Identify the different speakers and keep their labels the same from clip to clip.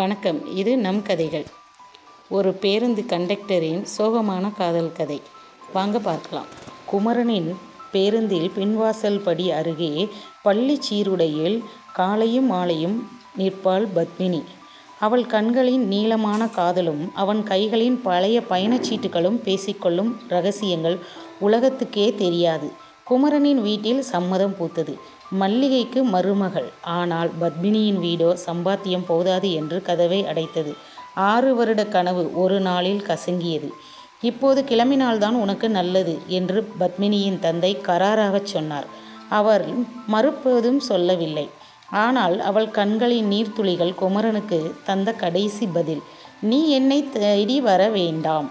Speaker 1: வணக்கம். இது நம் கதைகள். ஒரு பேருந்து கண்டக்டரின் சோகமான காதல் கதை. வாங்க பார்க்கலாம். குமரனின் பேருந்தில் பின்வாசல் படி அருகே பள்ளி சீருடையில் காலையும் மாலையும் நிற்பாள் பத்மினி. அவள் கண்களின் நீளமான காதலும் அவன் கைகளின் பழைய பயணச்சீட்டுகளும் பேசிக்கொள்ளும் ரகசியங்கள் உலகத்துக்கே தெரியாது. குமரனின் வீட்டில் சம்மதம் பூத்தது. மல்லிகைக்கு மருமகள். ஆனால் பத்மினியின் வீடோ சம்பாத்தியம் போதாது என்று கதவை அடைத்தது. ஆறு வருட கனவு ஒரு நாளில் கசங்கியது. இப்போது கிளம்பினால்தான் உனக்கு நல்லது என்று பத்மினியின் தந்தை கராராகச் சொன்னார். அவர் மறுப்பதும் சொல்லவில்லை. ஆனால் அவள் கண்களின் நீர்த்துளிகள் குமரனுக்கு தந்த கடைசி பதில் நீ என்னை தேடி வர வேண்டாம்.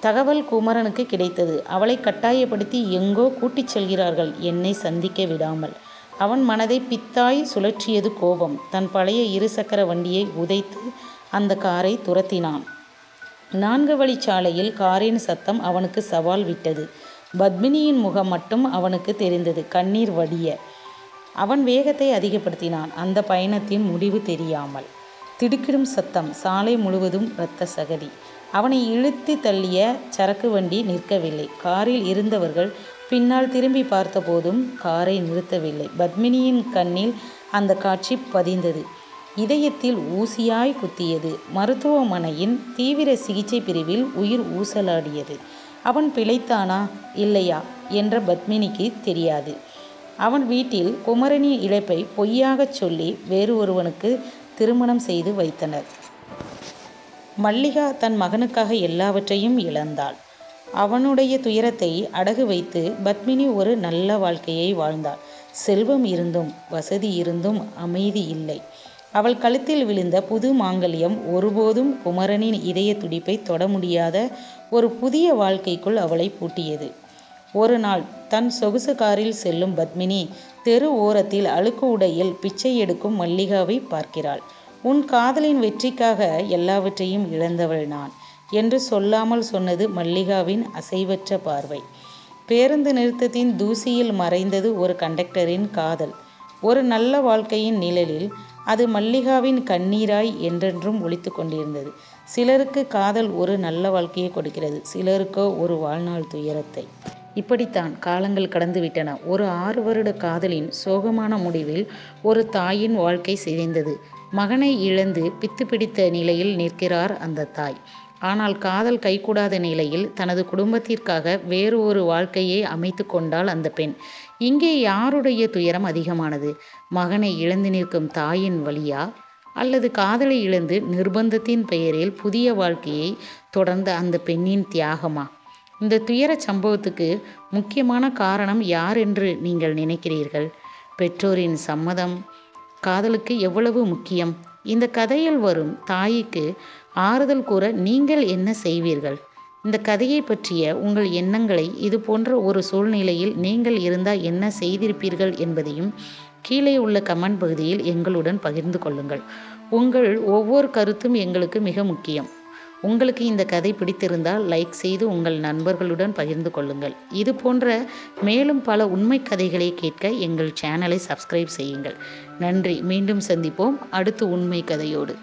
Speaker 1: தகவல் குமரனுக்கு கிடைத்தது. அவளை கட்டாயப்படுத்தி எங்கோ கூட்டிச் செல்கிறார்கள். என்னை சந்திக்க விடாமல். அவன் மனதை பித்தாய் சுழற்றியது கோபம். தன் பழைய இருசக்கர வண்டியை உதைத்து அந்த காரை துரத்தினான். நான்கு வழிச்சாலையில் காரின் சத்தம் அவனுக்கு சவால் விட்டது. பத்மினியின் முகம் மட்டும் அவனுக்கு தெரிந்தது. கண்ணீர் வடிய. அவன் வேகத்தை அதிகப்படுத்தினான். அந்த பயணத்தின் முடிவு தெரியாமல். திடுக்கிடும் சத்தம். சாலை முழுவதும் இரத்த சகதி. அவனை இழுத்து தள்ளிய சரக்கு வண்டி நிற்கவில்லை. காரில் இருந்தவர்கள் பின்னால் திரும்பி பார்த்தபோதும் காரை நிறுத்தவில்லை. பத்மினியின் கண்ணில் அந்த காட்சி பதிந்தது. இதயத்தில் ஊசியாய் குத்தியது. மருத்துவமனையின் தீவிர சிகிச்சை பிரிவில் உயிர் ஊசலாடியது. அவன் பிழைத்தானா? இல்லையா? என்ற பத்மினிக்கு தெரியாது. அவன் வீட்டில் குமரனின் இழப்பை பொய்யாகச் சொல்லி வேறு ஒருவனுக்கு திருமணம் செய்து வைத்தனர். மல்லிகா தன் மகனுக்காக எல்லாவற்றையும் இழந்தாள். அவனுடைய துயரத்தை அடகு வைத்து பத்மினி ஒரு நல்ல வாழ்க்கையை வாழ்ந்தாள். செல்வம் இருந்தும் வசதி இருந்தும் அமைதி இல்லை. அவள் கழுத்தில் விழுந்த புது மாங்கல்யம் ஒருபோதும் குமரனின் இதய துடிப்பை தொட முடியாத ஒரு புதிய வாழ்க்கைக்குள் அவளை பூட்டியது. ஒரு நாள் தன் சொகுசு காரில் செல்லும் பத்மினி தெரு ஓரத்தில் அழுக்கு உடையில் பிச்சை எடுக்கும் மல்லிகாவை பார்க்கிறாள். உன் காதலின் வெற்றிக்காக எல்லாவற்றையும் இழந்தவள் நான் என்று சொல்லாமல் சொன்னது மல்லிகாவின் அசைவற்ற பார்வை. பேருந்து நிறுத்தத்தின் தூசியில் மறைந்தது ஒரு கண்டக்டரின் காதல். ஒரு நல்ல வாழ்க்கையின் நிழலில் அது மல்லிகாவின் கண்ணீராய் என்றென்றும் ஒழித்து கொண்டிருந்தது. சிலருக்கு காதல் ஒரு நல்ல வாழ்க்கையை கொடுக்கிறது சிலருக்கோ ஒரு வாழ்நாள் துயரத்தை. இப்படித்தான் காலங்கள் கடந்து விட்டன. ஒரு ஆறு வருட காதலின் சோகமான முடிவில் ஒரு தாயின் வாழ்க்கை சிதைந்தது. மகனை இழந்து பித்து பிடித்த நிலையில் நிற்கிறார் அந்த தாய். ஆனால் காதல் கைகூடாத நிலையில் தனது குடும்பத்திற்காக வேறு ஒரு வாழ்க்கையை அமைத்து கொண்டாள் அந்த பெண். இங்கே யாருடைய துயரம் அதிகமானது? மகனை இழந்து நிற்கும் தாயின் வழியா? அல்லது காதலை இழந்து நிர்பந்தத்தின் பெயரில் புதிய வாழ்க்கையை தொடர்ந்த அந்த பெண்ணின் தியாகமா? இந்த துயர சம்பவத்துக்கு முக்கியமான காரணம் யார் என்று நீங்கள் நினைக்கிறீர்கள்? பெற்றோரின் சம்மதம் காதலுக்கு எவ்வளவு முக்கியம்? இந்த கதையில் வரும் தாய்க்கு ஆறுதல் கூற நீங்கள் என்ன செய்வீர்கள்? இந்த கதையை பற்றிய உங்கள் எண்ணங்களை இது போன்ற ஒரு சூழ்நிலையில் நீங்கள் இருந்தால் என்ன செய்திருப்பீர்கள் என்பதையும் கீழே உள்ள கமெண்ட் பகுதியில் எங்களுடன் பகிர்ந்து கொள்ளுங்கள். உங்கள் ஒவ்வொரு கருத்தும் எங்களுக்கு மிக முக்கியம். உங்களுக்கு இந்த கதை பிடித்திருந்தால் லைக் செய்து உங்கள் நண்பர்களுடன் பகிர்ந்து கொள்ளுங்கள். இது போன்ற மேலும் பல உண்மை கதைகளை கேட்க எங்கள் சேனலை சப்ஸ்கிரைப் செய்யுங்கள். நன்றி. மீண்டும் சந்திப்போம். அடுத்து உண்மை கதையோடு.